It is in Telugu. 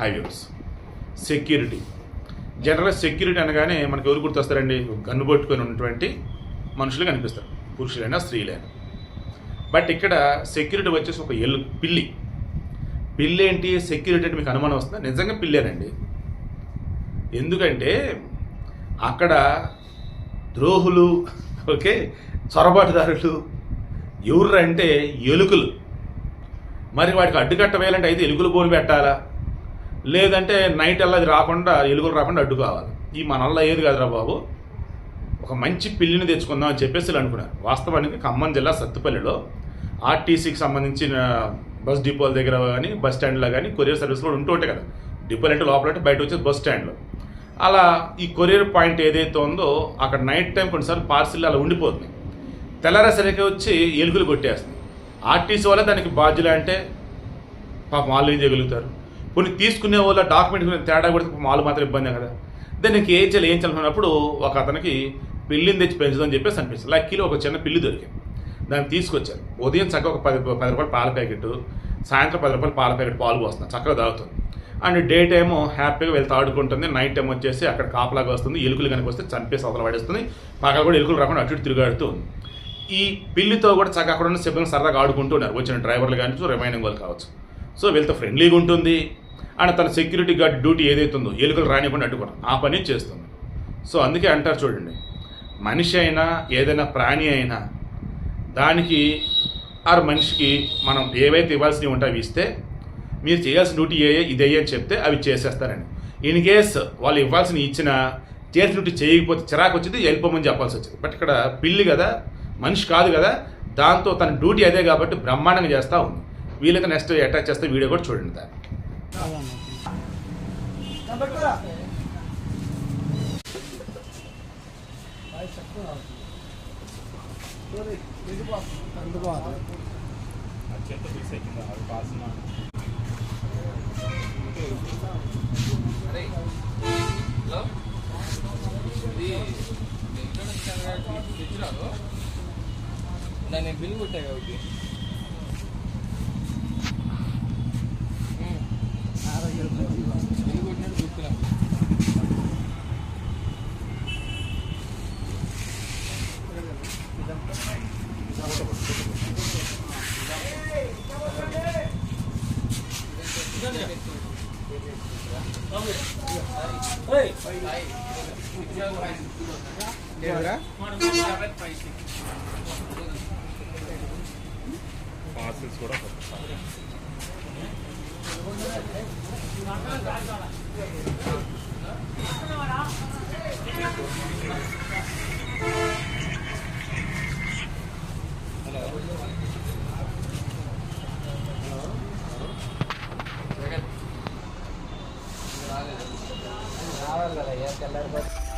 హైవేస్. సెక్యూరిటీ. జనరల్గా సెక్యూరిటీ అనగానే మనకు ఎవరు గుర్తొస్తారండి? గన్ను పట్టుకొని ఉన్నటువంటి మనుషులు కనిపిస్తారు. పురుషులైనా స్త్రీలైనా. బట్ ఇక్కడ సెక్యూరిటీ వచ్చేసి ఒక ఎల్లు పిల్లి. పిల్లి ఏంటి? సెక్యూరిటీ అంటే మీకు అనుమానం వస్తుందా? నిజంగా పిల్లేనండి. ఎందుకంటే అక్కడ ద్రోహులు ఓకే చొరబాటుదారులు ఎవరు అంటే ఎలుకలు. మరి వాటికి అడ్డుకట్ట వేయాలంటే అయితే ఎలుకలు బోని పెట్టాలా? లేదంటే నైట్ అలా అది రాకుండా ఎలుగులు రాకుండా అడ్డు కావాలి. ఈ మనల్లో ఏది కాదురా బాబు? ఒక మంచి పిల్లిని తెచ్చుకుందాం అని చెప్పేసి అనుకున్నారు. వాస్తవానికి ఖమ్మం జిల్లా సత్తుపల్లిలో ఆర్టీసీకి సంబంధించిన బస్ డిపోల దగ్గర కానీ బస్ స్టాండ్లో కానీ కొరియర్ సర్వీస్ కూడా ఉంటూ ఉంటాయి కదా. డిపోలు అంటే లోపల అంటే బయట వచ్చేది బస్ స్టాండ్లో. అలా ఈ కొరియర్ పాయింట్ ఏదైతే ఉందో అక్కడ నైట్ టైం కొన్నిసార్లు పార్సిల్ అలా ఉండిపోతుంది. తెల్లారేసరికి వచ్చి ఎలుకలు కొట్టేస్తుంది. ఆర్టీసీ వల్ల దానికి బాధ్యులు అంటే పాపం వాళ్ళు ఏం చేయగలుగుతారు? కొన్ని తీసుకునే వాళ్ళ డాక్యుమెంట్ తేడా కూడా వాళ్ళు మాత్రం ఇబ్బందే కదా. దానికి ఏం చేయాలి ఏం చేయాలన్నప్పుడు ఒక అతనికి పిల్లిని తెచ్చి పెంచుదని చెప్పేసి అనిపిస్తుంది. లక్కీలో ఒక చిన్న పిల్లి దొరికింది. దాన్ని తీసుకొచ్చారు. ఉదయం చక్కగా ఒక పది పది రూపాయల పాల ప్యాకెట్ సాయంత్రం పది రూపాయల పాల ప్యాకెట్ పాలు పోస్తున్నాను చక్కగా తాగుతుంది. అండ్ డే టైము హ్యాపీగా వెళ్తే ఆడుకుంటుంది. నైట్ టైం వచ్చేసి అక్కడ కాపలాగా వస్తుంది. ఎలుకలు కనుక వస్తే చంపేసి అవతల పడేస్తుంది. పక్కన కూడా ఎలుకలు రాకుండా అటు తిరుగాడుతూ ఉంది. ఈ పిల్లితో కూడా చక్కగా అక్కడ ఉన్న సిబ్బంది సరదాగా ఆడుకుంటూ ఉన్నారు. వచ్చిన డ్రైవర్లు కానీ రిమైనింగ్ వాళ్ళు కావచ్చు. సో వీళ్ళతో ఫ్రెండ్లీగా ఉంటుంది. అండ్ తన సెక్యూరిటీ గార్డ్ డ్యూటీ ఏదైతే ఉందో ఎలుకలు రానివ్వకుండా అడ్డుకోవడం. ఆ పని చేస్తుంది. సో అందుకే అంటారు చూడండి మనిషి అయినా ఏదైనా ప్రాణి అయినా దానికి ఆరు మనిషికి మనం ఏవైతే ఇవ్వాల్సినవి ఉంటాయో అవి ఇస్తే మీరు చేయాల్సిన డ్యూటీ ఏ ఇదే అని చెప్తే అవి చేసేస్తారండి ఇన్ కేస్ వాళ్ళు ఇవ్వాల్సిన ఇచ్చిన చేసిన డ్యూటీ చేయకపోతే చిరాకు వచ్చింది వెళ్ళిపోమని చెప్పాల్సి వచ్చింది. బట్ ఇక్కడ పిల్లి కదా మనిషి కాదు కదా దాంతో తన డ్యూటీ అదే కాబట్టి బ్రహ్మాండంగా చేస్తూ ఉంది. వీళ్ళకి నెక్స్ట్ అటాచ్ చేస్తే వీడియో కూడా చూడండి దాన్ని. తెచ్చినారు. నేను బిల్ కొట్టా కాబట్టి. పార్సల్స్ కూడా పడుతుంది రాలేదు రావాలి కదా ఏ తెల్లారి